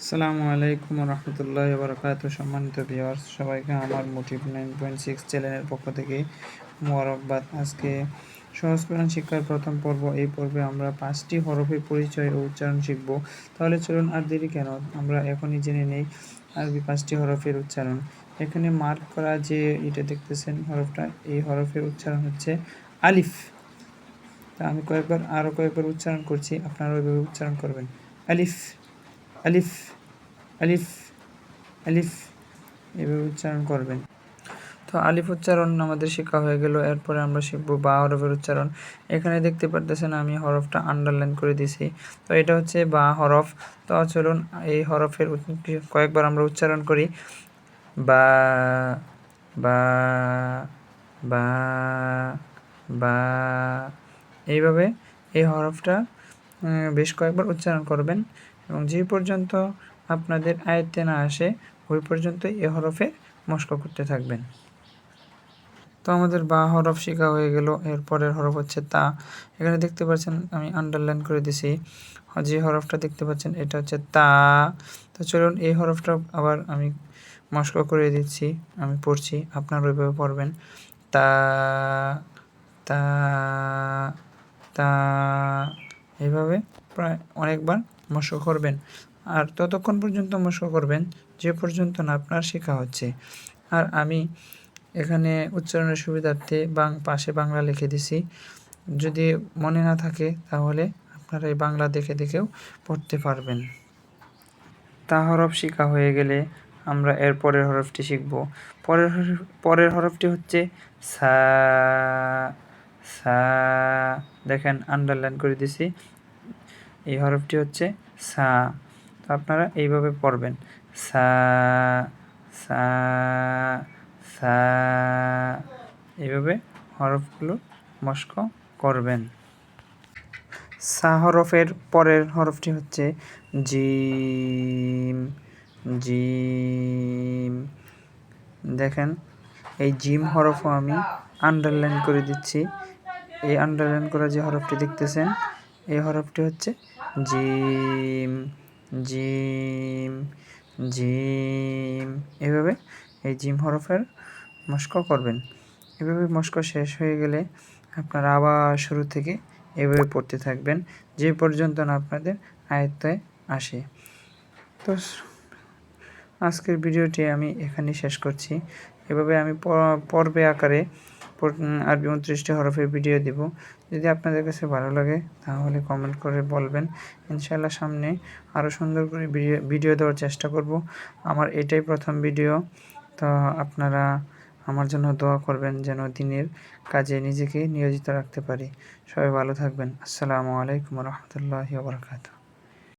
আসসালামু আলাইকুম রহমতুল্লাহ বরকাত সম্মানিত ভিওয়ার্স সবাইকে আমার মোটিভ নাইন পয়েন্ট সিক্স চ্যানেলের পক্ষ থেকে মোবারকবাদ। আজকে সহজ শিক্ষার প্রথম পর্ব, এই পর্বে আমরা পাঁচটি হরফের পরিচয় ও উচ্চারণ শিখব। তাহলে চলুন আর দেরি কেন? আমরা এখনই জেনে নেই আরবি পাঁচটি হরফের উচ্চারণ। এখানে মার্ক করা যে এটা দেখতেছেন হরফটা, এই হরফের উচ্চারণ হচ্ছে আলিফ। তা আমি কয়েকবার আরও কয়েকবার উচ্চারণ করছি আপনারা ওইভাবে উচ্চারণ করবেন। আলিফ। আলিফ আলিফ আলিফ এভাবে উচ্চারণ করবেন। তো আলিফ উচ্চারণ আমাদের শেখা হয়ে গেল, এরপরে আমরা শিখব বা হরফের উচ্চারণ। এখানে দেখতে পারতেছেন আমি হরফটা আন্ডারলাইন করে দিছি তো এটা হচ্ছে বা হরফ। তো চলুন, এই হরফের কয়েকবার আমরা উচ্চারণ করি। বা বা বা বা, এইভাবে এই হরফটা বেশ কয়েকবার উচ্চারণ করবেন। এবং যে পর্যন্ত আপনাদের আয়ত্তে না আসে, ওই পর্যন্ত এ হরফে মস্ক করতে থাকবেন। তো আমাদের বা হরফ শেখা হয়ে গেল এরপরের হরফ হচ্ছে তা। এখানে দেখতে পাচ্ছেন, আমি আন্ডারলাইন করে দিছি। যে হরফটা দেখতে পাচ্ছেন, এটা হচ্ছে তা। তো চলুন, এই হরফটা আবার আমি মস্ক করে দিচ্ছি, আমি পড়ছি, আপনার ওইভাবে পড়বেন। তা তা তা, এইভাবে প্রায় অনেকবার মস্ক করবেন। আর ততক্ষণ পর্যন্ত মস্ক করবেন, যে পর্যন্ত না আপনার শেখা হচ্ছে। আর আমি এখানে উচ্চারণের সুবিধার্থে বাং, পাশে বাংলা লিখে দিছি। যদি মনে না থাকে তাহলে আপনারা এই বাংলা দেখে দেখেও পড়তে পারবেন। তা হরফ শেখা হয়ে গেলে আমরা এর পরের হরফটি শিখব। পরের পরের হরফটি হচ্ছে সা সা। দেখেন আন্ডারলাইন করে দিছি। এই হরফটি হচ্ছে সা। তো আপনারা এইভাবে পড়বেন। সা সা সা। এইভাবে হরফগুলো মস্ক করবেন। সা হরফের পরের হরফটি হচ্ছে জিম জিম। দেখেন, এই জিম হরফও আমি আন্ডারলাইন করে দিচ্ছি। এই আন্ডারলাইন করা যে হরফটি দেখতেছেন, এই হরফটি হচ্ছে জিম জিম জিম। এভাবে এই জিম হরফের মস্ক করবেন। এভাবে মস্ক শেষ হয়ে গেলে আপনারা আবার শুরু থেকে এভাবে পড়তে থাকবেন, যে পর্যন্ত না আপনাদের আয়ত্তায় আসে। তো আজকের ভিডিওটি আমি এখানেই শেষ করছি। এভাবে আমি পর্বে আকারে আরবি উনত্রিশটি হরফের ভিডিও দিব। যদি আপনাদের কাছে ভালো লাগে, তাহলে কমেন্ট করে বলবেন। ইনশাল্লাহ সামনে আরও সুন্দর করে ভিডিও ভিডিও দেওয়ার চেষ্টা করব। আমার এটাই প্রথম ভিডিও। তো আপনারা আমার জন্য দোয়া করবেন যেন দিনের কাজে নিজেকে নিয়োজিত রাখতে পারি। সবাই ভালো থাকবেন। আসসালামু আলাইকুম রহমতুল্লাহ বরকাত